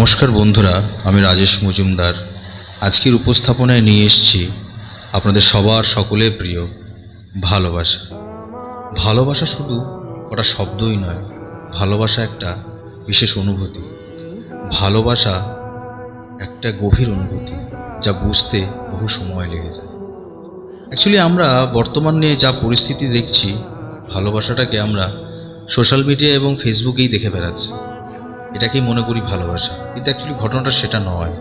নমস্কার বন্ধুরা, আমি রাজেশ মজুমদার। আজকের উপস্থাপনায় নিয়ে এসেছি আপনাদের সবার সকলে প্রিয় ভালোবাসা। ভালোবাসা শুধু কটা শব্দই নয়, ভালোবাসা একটা বিশেষ অনুভূতি। ভালোবাসা একটা গভীর অনুভূতি যা বুঝতে বহু সময় লেগে যায়। অ্যাকচুয়ালি আমরা বর্তমান নিয়ে যা পরিস্থিতি দেখছি, ভালোবাসাটাকে আমরা সোশ্যাল মিডিয়া এবং ফেসবুকেই দেখে বেড়াচ্ছি। এটাকেই মনে করি ভালোবাসা। কিন্তু অ্যাকচুয়ালি ঘটনাটা সেটা নয়।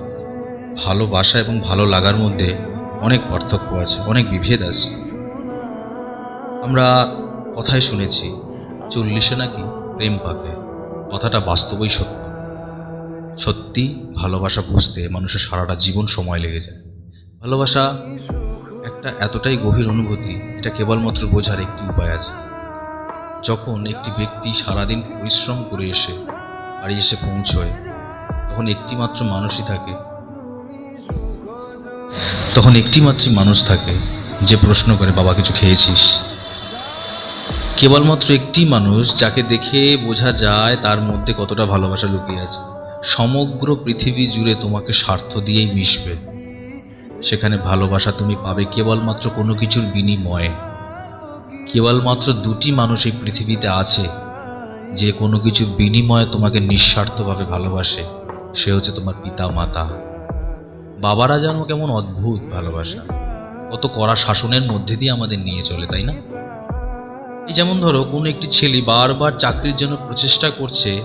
ভালোবাসা এবং ভালো লাগার মধ্যে অনেক পার্থক্য আছে, অনেক বিভেদ আছে। আমরা কথায় শুনেছি, চল্লিশে নাকি প্রেম পাকে। কথাটা বাস্তবই সত্য। সত্যি ভালোবাসা বুঝতে মানুষের সারাটা জীবন সময় লেগে যায়। ভালোবাসা একটা এতটাই গভীর অনুভূতি, এটা কেবলমাত্র বোঝার একটি উপায় আছে। যখন একটি ব্যক্তি সারাদিন পরিশ্রম করে এসে বাড়ি এসে পৌঁছয়, তখন একটি মাত্র মানুষই থাকে। তখন একটি মাত্র মানুষ থাকে যে প্রশ্ন করে, বাবা, কিছু খেয়েছিস? কেবলমাত্র একটি মানুষ যাকে দেখে বোঝা যায় তার মধ্যে কতটা ভালোবাসা লুকিয়ে আছে। সমগ্র পৃথিবী জুড়ে তোমাকে স্বার্থ দিয়েই মিশবে। সেখানে ভালোবাসা তুমি পাবে কেবলমাত্র কোনো কিছুর বিনিময়ে। কেবলমাত্র দুটি মানুষ এই পৃথিবীতে আছে। যে কোনো কিছু বিনিময়ে তোমাকে নিঃস্বার্থভাবে ভালোবাসে, সে হচ্ছে তোমার পিতা মাতা বাবারা যেন কেমন অদ্ভুত ভালোবাসা। কত কড়া শাসনের মধ্যে দিয়ে আমাদের নিয়ে চলে, তাই না? এই যেমন ধরো, কোনো একটি ছেলে বারবার চাকরির জন্য প্রচেষ্টা করছে,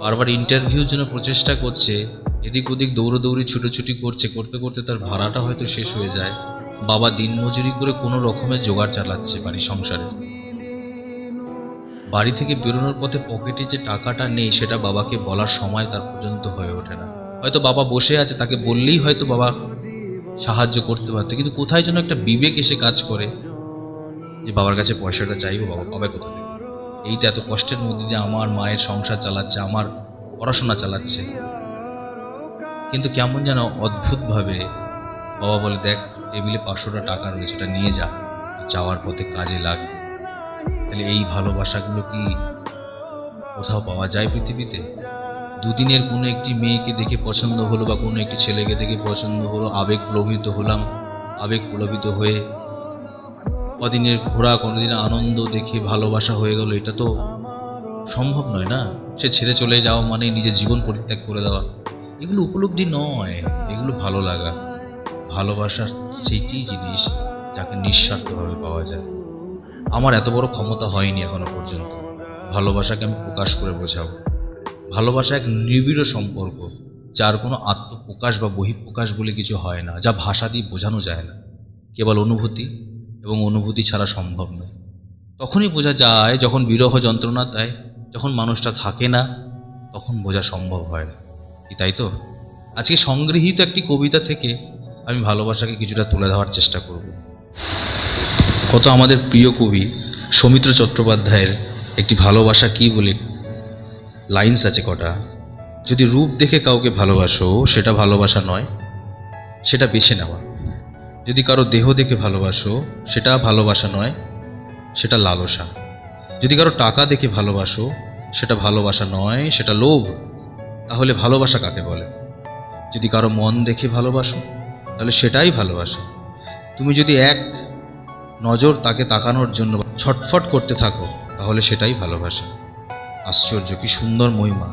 বারবার ইন্টারভিউর জন্য প্রচেষ্টা করছে, এদিক ওদিক দৌড়োদৌড়ি, ছুটোছুটি করছে, করতে করতে তার ভাড়াটা হয়তো শেষ হয়ে যায়। বাবা দিনমজুরি করে কোনো রকমের জোগাড় চালাচ্ছে বাড়ি সংসারে। বাড়ি থেকে বেরোনোর পথে পকেটে যে টাকাটা নেই, সেটা বাবাকে বলার সময় তার পর্যন্ত হয়ে ওঠে না। হয়তো বাবা বসে আছে, তাকে বললেই হয়তো বাবা সাহায্য করতে পারতো, কিন্তু কোথায় যেন একটা বিবেক এসে কাজ করে যে বাবার কাছে পয়সাটা চাইব, বাবা পাবে কোথা থেকে? এইটা এত কষ্টের মধ্যে দিয়ে আমার মায়ের সংসার চালাচ্ছে, আমার পড়াশোনা চালাচ্ছে। কিন্তু কেমন যেন অদ্ভুতভাবে বাবা বলে, দেখ, টেবিলে পাঁচশোটা টাকা রয়েছে, ওটা নিয়ে যা, যাওয়ার পথে কাজে লাগবে তাহলে এই ভালোবাসাগুলো কি কোথাও পাওয়া যায় পৃথিবীতে? দুদিনের কোনো একটি মেয়েকে দেখে পছন্দ হলো বা কোনো একটি ছেলেকে দেখে পছন্দ হলো, আবেগ প্রলোভিত হলাম, আবেগ প্রলোভিত হয়ে কদিনের ঘোরা, কোনোদিন আনন্দ দেখে ভালোবাসা হয়ে গেল, এটা তো সম্ভব নয় না? সে ছেড়ে চলে যাওয়া মানে নিজের জীবন পরিত্যাগ করে দেওয়া। এগুলো উপলব্ধি নয়, এগুলো ভালো লাগা। ভালোবাসার সেইটি জিনিস যাকে নিঃস্বার্থভাবে পাওয়া যায়। আমার এত বড় ক্ষমতা হয়নি এখনও পর্যন্ত। ভালোবাসাকে আমি প্রকাশ করে বোঝাবো। ভালোবাসা এক নিবিড় সম্পর্ক, যার কোনো আত্মপ্রকাশ বা বহিঃপ্রকাশ বলে কিছু হয় না, যা ভাষা দিয়ে বোঝানো যায় না। কেবল অনুভূতি, এবং অনুভূতি ছাড়া সম্ভব নয়। তখনই বোঝা যায়, যখন বিরহ যন্ত্রণা দেয়, যখন মানুষটা থাকে না, তখন বোঝা সম্ভব হয় কি তাই তো? আজকে সংগৃহীত একটি কবিতা থেকে আমি ভালোবাসাকে কিছুটা তুলে ধরার চেষ্টা করব। কত আমাদের প্রিয় কবি সৌমিত্র চট্টোপাধ্যায়ের একটি ভালোবাসা কি বলে? লাইন্স আছে কটা। যদি রূপ দেখে কাউকে ভালোবাসো, সেটা ভালোবাসা নয়, সেটা বেছে নেওয়া। যদি কারও দেহ দেখে ভালোবাসো, সেটা ভালোবাসা নয়, সেটা লালসা। যদি কারও টাকা দেখে ভালোবাসো, সেটা ভালোবাসা নয়, সেটা লোভ, তাহলে ভালোবাসা কাকে বলে? যদি কারও মন দেখে ভালোবাসো, তাহলে সেটাই ভালোবাসা। তুমি যদি এক নজর তাকে তাকানোর জন্য ছটফট করতে থাকো, তাহলে সেটাই ভালোবাসা। আশ্চর্য, কি সুন্দর মহিমা।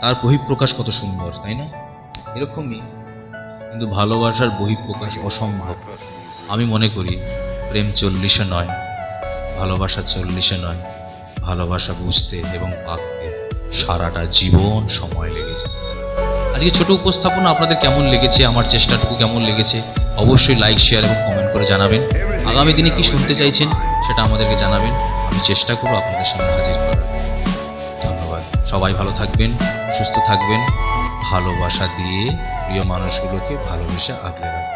তার বহিঃপ্রকাশ কত সুন্দর, তাই না? এরকমই, কিন্তু ভালোবাসার বহিঃপ্রকাশ অসম্ভব। আমি মনে করি, প্রেম চল্লিশে নয়, ভালোবাসা চল্লিশে নয়। ভালোবাসা বুঝতে এবং পাকতে সারাটা জীবন সময় লেগেছে আজকে ছোট উপস্থাপনা আপনাদের কেমন লেগেছে? আমার চেষ্টাটুকু কেমন লেগেছে? অবশ্যই লাইক শেয়ার এবং কমেন্ট করে জানাবেন। আগামী দিনে কি শুনতে চাইছেন সেটা আমাদেরকে জানাবেন। আমি চেষ্টা করব আপনাদের সামনে হাজির করার। ধন্যবাদ। সবাই ভালো থাকবেন, সুস্থ থাকবেন। ভালোবাসা দিয়ে প্রিয় মানুষগুলোকে ভালোবেসে আগলে রাখবেন।